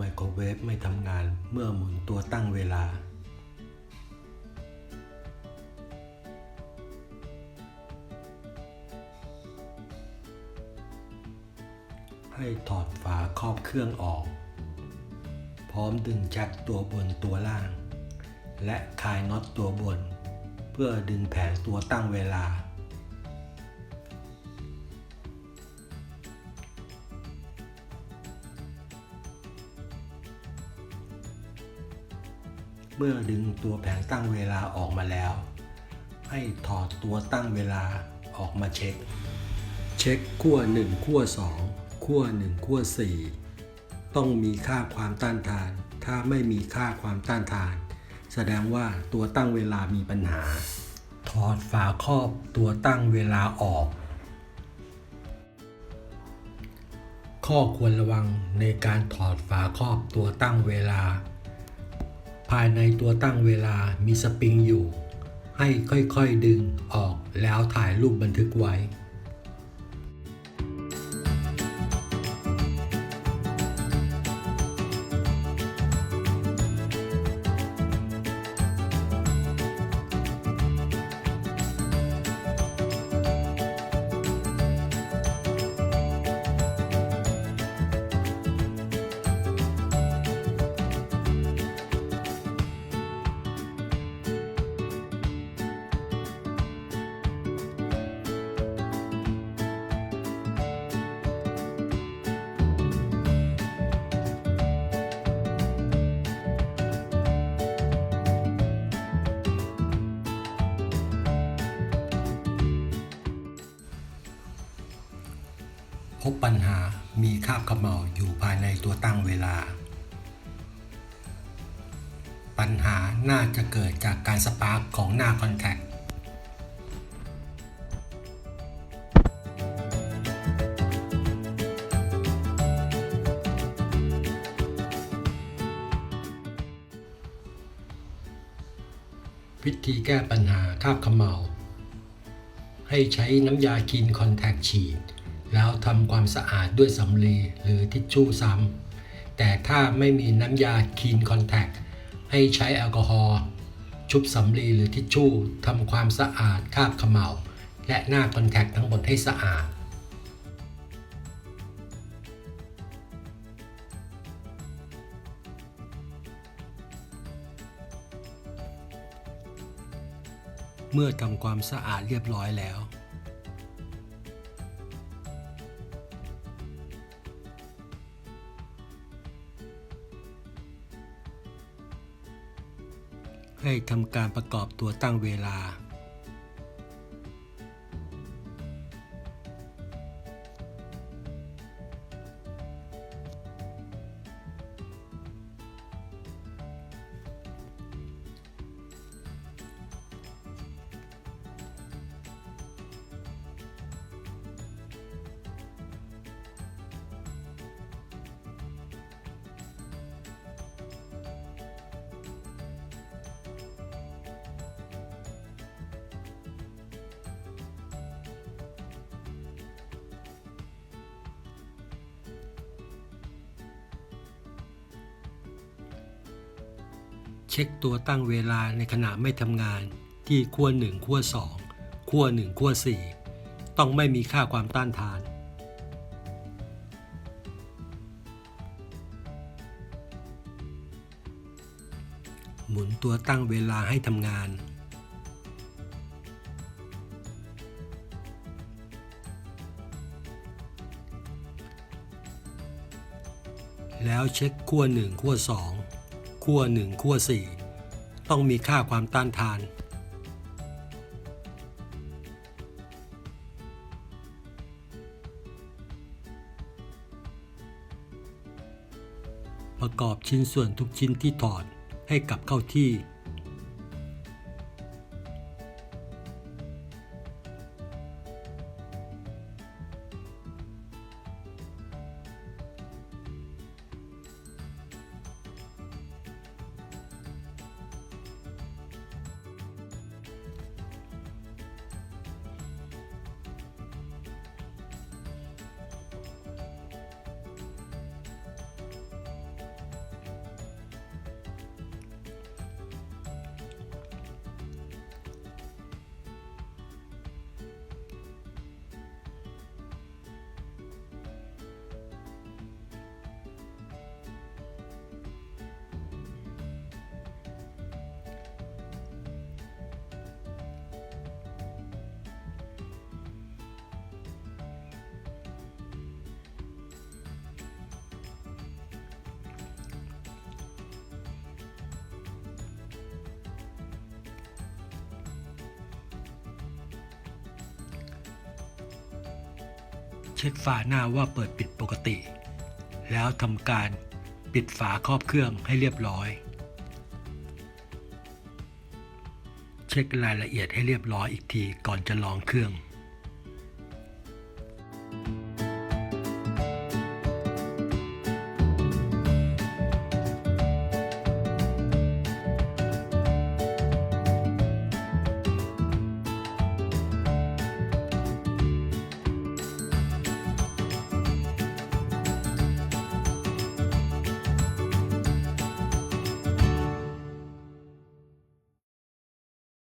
ไมโครเวฟไม่ทำงานเมื่อหมุนตัวตั้งเวลา ให้ถอดฝาครอบเครื่องออก พร้อมดึงแจ็คตัวบนตัวล่าง และคลายน็อตตัวบน เพื่อดึงแผงตัวตั้งเวลา เมื่อดึงตัวแผงตั้งเวลาออกมาแล้ว ให้ถอดตัวตั้งเวลาออกมาเช็ค เช็คขั้ว1ขั้ว2ขั้ว1ขั้ว4 ต้องมีค่าความต้านทาน ถ้าไม่มีค่าความต้านทาน แสดงว่าตัวตั้งเวลามีปัญหา ถอดฝาครอบตัวตั้งเวลาออก ข้อควรระวังในการถอดฝาครอบตัวตั้งเวลา ภายในตัวตั้งเวลามีสปริงอยู่ ให้ค่อยๆดึงออกแล้วถ่ายรูปบันทึกไว้ บปัญหามีคาบเขม่าอยู่ภายในตัวตั้งเวลา ปัญหาน่าจะเกิดจากการสปาร์กของหน้าคอนแทควิธีแก้ปัญหาคาบเขม่าให้ใช้น้ำยาคลีนคอนแทคฉีด แล้วทำความสะอาดด้วยสำลีหรือทิชชู่ซ้ำแต่ถ้าไม่มีน้ำยาคีนคอนแทคให้ใช้แอลกอฮอล์ชุบสำลีหรือทิชชู่ทำความสะอาดคาบขม่าและหน้าคอนแทคทั้งหมดให้สะอาดเมื่อทำความสะอาดเรียบร้อยแล้ว ให้ทำการประกอบตัวตั้งเวลา ช็คตัวตั้งเวลาในขณะไม่ทำงานที่ขั้ว1ขั้ว2ขั้ว1ขั้ว4 ต้องไม่มีค่าความต้านทาน หมุนตัวตั้งเวลาให้ทำงานแล้วเช็คขั้ว1ขั้ว2 ขั้ว1ขั้ว4 ต้องมีค่าความต้านทาน ประกอบชิ้นส่วนทุกชิ้นที่ถอดให้กลับเข้าที่ เช็คฝาหน้าว่าเปิดปิดปกติ แล้วทำการปิดฝาครอบเครื่องให้เรียบร้อย เช็ครายละเอียดให้เรียบร้อยอีกทีก่อนจะลองเครื่อง